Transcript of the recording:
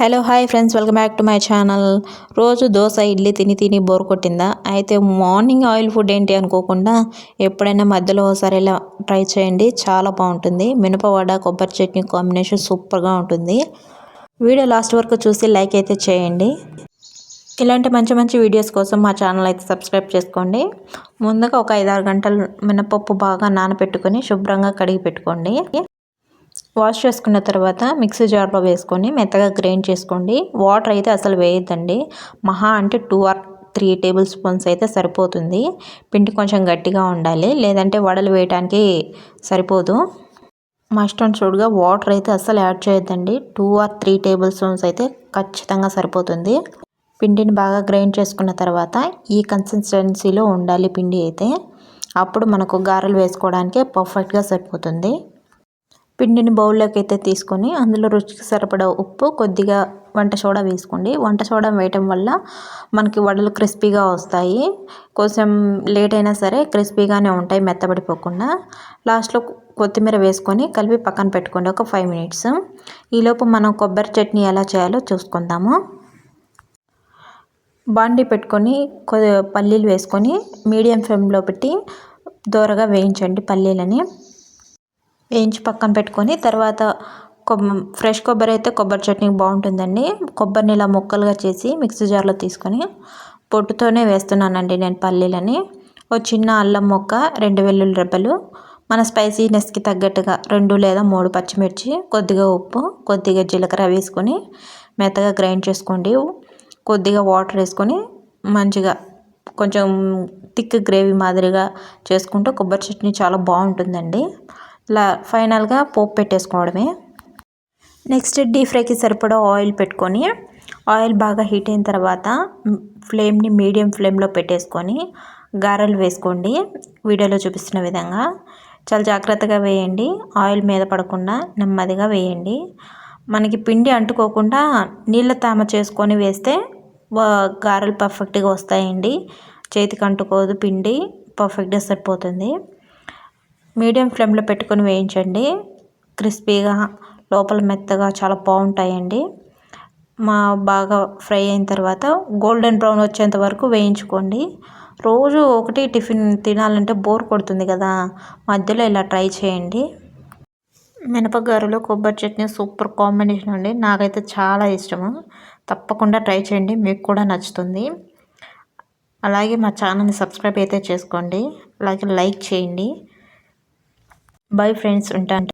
Hello hi friends welcome back to my channel రోజు దోశ ఇడ్లీ తిని తిని బోర్ కొట్టిందా? అయితే మార్నింగ్ ఆయిల్ ఫుడ్ ఏంటి అనుకోకుండా ఎప్పుడైనా మధ్యలో ఒకసారి ఇలా ట్రై చేయండి. చాలా బాగుంటుంది. మినపవడ కొబ్బరి చట్నీ కాంబినేషన్ సూపర్గా ఉంటుంది. వీడియో లాస్ట్ వరకు చూసి లైక్ అయితే చేయండి. ఇలాంటి మంచి మంచి వీడియోస్ కోసం మా ఛానల్ అయితే సబ్స్క్రైబ్ చేసుకోండి. ముందుగా ఒక ఐదారు గంటలు మినపప్పు బాగా నానబెట్టుకొని శుభ్రంగా కడిగి పెట్టుకోండి. వాష్ చేసుకున్న తర్వాత మిక్సీ జార్లో వేసుకొని మెత్తగా గ్రైండ్ చేసుకోండి. వాటర్ అయితే అసలు వేయద్దండి. మహా అంటే two or three tablespoons అయితే సరిపోతుంది. పిండి కొంచెం గట్టిగా ఉండాలి. లేదంటే వడలు వేయటానికి సరిపోదు. మస్ట్ అండ్ షుడ్గా వాటర్ అయితే అస్సలు యాడ్ చేయొద్దండి. Two or three tablespoons అయితే ఖచ్చితంగా సరిపోతుంది. పిండిని బాగా గ్రైండ్ చేసుకున్న తర్వాత ఈ కన్సిస్టెన్సీలో ఉండాలి పిండి అయితే. అప్పుడు మనకు గారెలు వేసుకోవడానికి పర్ఫెక్ట్గా సరిపోతుంది. పిండిని బౌల్లోకి అయితే తీసుకొని అందులో రుచికి సరిపడా ఉప్పు కొద్దిగా వంట సోడా వేసుకోండి. వంట సోడా వేయటం వల్ల మనకి వడలు క్రిస్పీగా వస్తాయి. కొంచెం లేట్ అయినా సరే క్రిస్పీగానే ఉంటాయి మెత్తబడిపోకుండా. లాస్ట్లో కొత్తిమీర వేసుకొని కలిపి పక్కన పెట్టుకోండి ఒక ఫైవ్ మినిట్స్. ఈలోపు మనం కొబ్బరి చట్నీ ఎలా చేయాలో చూసుకుందాము. బాండి పెట్టుకొని కొద్ది పల్లీలు వేసుకొని మీడియం ఫ్లేమ్లో పెట్టి దోరగా వేయించండి పల్లీలని. వేయించి పక్కన పెట్టుకొని తర్వాత ఫ్రెష్ కొబ్బరి అయితే కొబ్బరి చట్నీ బాగుంటుందండి. కొబ్బరిని ఇలా ముక్కలుగా చేసి మిక్సీ జార్లో తీసుకొని పొట్టుతోనే వేస్తున్నానండి నేను పల్లీలని. ఓ చిన్న అల్లం మొక్క రెండు వెల్లుల్లి రెబ్బలు మన స్పైసీనెస్కి తగ్గట్టుగా రెండు లేదా మూడు పచ్చిమిర్చి కొద్దిగా ఉప్పు కొద్దిగా జీలకర్ర వేసుకొని మెత్తగా గ్రైండ్ చేసుకోండి. కొద్దిగా వాటర్ వేసుకొని మంచిగా కొంచెం థిక్ గ్రేవీ మాదిరిగా చేసుకుంటే కొబ్బరి చట్నీ చాలా బాగుంటుందండి. ఇలా ఫైనల్గా పోపు పెట్టేసుకోవడమే. నెక్స్ట్ డీప్ ఫ్రైకి సరిపడా ఆయిల్ పెట్టుకొని ఆయిల్ బాగా హీట్ అయిన తర్వాత ఫ్లేమ్ని మీడియం ఫ్లేమ్లో పెట్టేసుకొని గారెలు వేసుకోండి. వీడియోలో చూపిస్తున్న విధంగా చాలా జాగ్రత్తగా వేయండి. ఆయిల్ మీద పడకుండా నెమ్మదిగా వేయండి. మనకి పిండి అంటుకోకుండా నీళ్ళ తామ చేసుకొని వేస్తే గారెలు పర్ఫెక్ట్గా వస్తాయండి. చేతికి అంటుకోదు పిండి పర్ఫెక్ట్గా సరిపోతుంది. మీడియం ఫ్లేమ్లో పెట్టుకొని వేయించండి. క్రిస్పీగా లోపల మెత్తగా చాలా బాగుంటాయండి. మా బాగా ఫ్రై అయిన తర్వాత గోల్డెన్ బ్రౌన్ వచ్చేంత వరకు వేయించుకోండి. రోజు ఒకటి టిఫిన్ తినాలంటే బోర్ కొడుతుంది కదా మధ్యలో ఇలా ట్రై చేయండి. మినపగారులో కొబ్బరి చట్నీ సూపర్ కాంబినేషన్ అండి. నాకైతే చాలా ఇష్టము. తప్పకుండా ట్రై చేయండి మీకు కూడా నచ్చుతుంది. అలాగే మా ఛానల్ని సబ్స్క్రైబ్ అయితే చేసుకోండి. అలాగే లైక్ చేయండి. బై ఫ్రెండ్స్ ఉంటాను